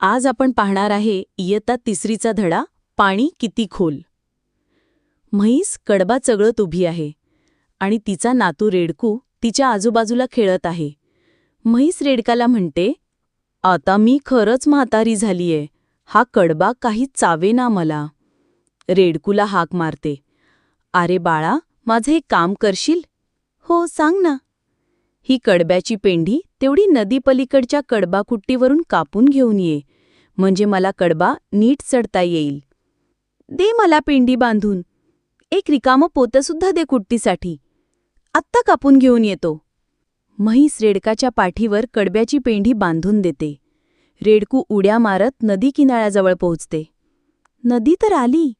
आज आपण पाहणार आहे इयत्ता तिसरीचा धडा पाणी किती खोल. म्हैस कडबा चगळत उभी आहे आणि तिचा नातू रेडकू तिच्या आजूबाजूला खेळत आहे. म्हैस रेडकाला म्हणते आता मी खरंच म्हातारी झालीये हा कडबा काही चावेना मला. रेडकूला हाक मारते अरे बाळा माझं एक काम करशील? हो सांग ना. ही कडब्याची पेंढी तेवढी नदीपलीकडच्या कडबाकुट्टीवरून कापून घेऊन ये. म्हणजे मला कडबा नीट चढता येईल. दे मला पेंडी बांधून. एक रिकामं पोतंसुद्धा दे कुट्टीसाठी. आत्ता कापून घेऊन येतो. म्हैस रेडकाच्या पाठीवर कडब्याची पेंढी बांधून देते. रेडकू उड्या मारत नदी किनाऱ्याजवळ पोहोचते. नदी तर आली.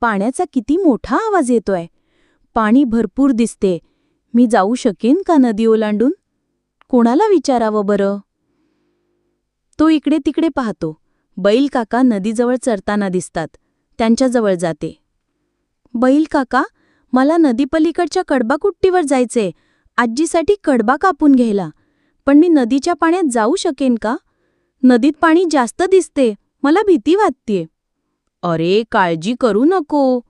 पाण्याचा किती मोठा आवाज येतोय. पाणी भरपूर दिसते. मी जाऊ शकेन का नदी ओलांडून? कोणाला विचारावं बरं? तो इकडे तिकडे पाहतो. बैल काका नदीजवळ चरताना दिसतात. त्यांच्याजवळ जाते. बैल काका मला नदीपलीकडच्या कडबाकुट्टीवर जायचे आजीसाठी कडबा कापून घ्यायला. पण मी नदीच्या पाण्यात जाऊ शकेन का? नदीत पाणी जास्त दिसते. मला भीती वाटतेय. अरे काळजी करू नको.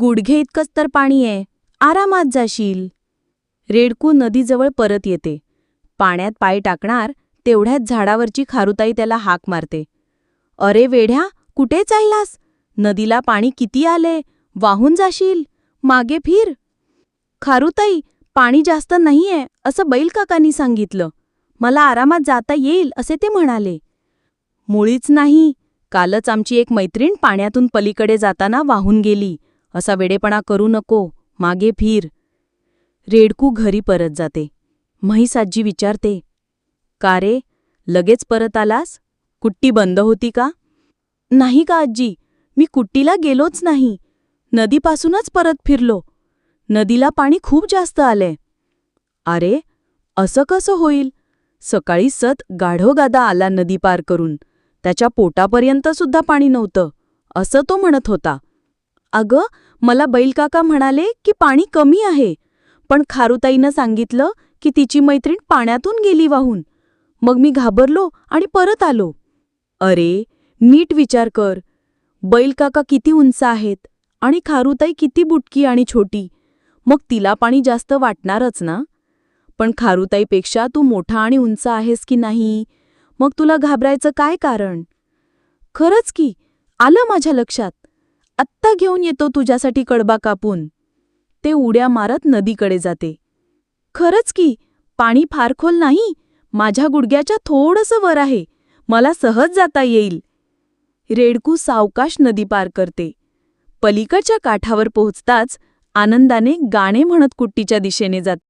गुडघे इतकंच तर पाणी आहे. आरामात जाशील. रेडकू नदीजवळ परत येते. पाण्यात पाय टाकणार तेवढ्यात झाडावरची खारुताई त्याला हाक मारते. अरे वेढ्या कुठे चाललास? नदीला पाणी किती आले? वाहून जाशील? मागे फिर. खारुताई पाणी जास्त नाहीये असं बैलकाकांनी सांगितलं. मला आरामात जाता येईल असे ते म्हणाले. मुळीच नाही. कालच आमची एक मैत्रीण पाण्यातून पलीकडे जाताना वाहून गेली. असा वेडेपणा करू नको. मागे फिर. रेडकू घरी परत जाते. म्हैसाजी विचारते का रे लगेच परत आलास? कुट्टी बंद होती का? नाही का आजी मी कुट्टीला गेलोच नाही. नदीपासूनच परत फिरलो. नदीला पाणी खूप जास्त आलंय. अरे असं कसं होईल? सकाळी सत गाढोगादा आला नदी पार करून. त्याच्या पोटापर्यंत सुद्धा पाणी नव्हतं. असं तो म्हणत होता. अगं मला बैलकाका म्हणाले की पाणी कमी आहे. पण खारुताईनं सांगितलं की तिची मैत्रीण पाण्यातून गेली वाहून. मग मी घाबरलो आणि परत आलो. अरे नीट विचार कर. बैलकाका किती उंच आहेत आणि खारुताई किती बुटकी आणि छोटी. मग तिला पाणी जास्त वाटणारच ना? पण खारुताईपेक्षा तू मोठा आणि उंच आहेस की नाही? मग तुला घाबरायचं काय कारण? खरंच की आलं माझ्या लक्षात. आत्ता घेऊन येतो तुझ्यासाठी कडबा कापून. ते उड्या मारत नदीकडे जाते. खरंच की पाणी फार खोल नाही माझ्या गुडघ्याच्या थोडंसं वर आहे मला सहज जाता येईल. रेडकू सावकाश नदी पार करते. पलीकडच्या काठावर पोहोचताच आनंदाने गाणे म्हणत कुट्टीच्या दिशेने जाते.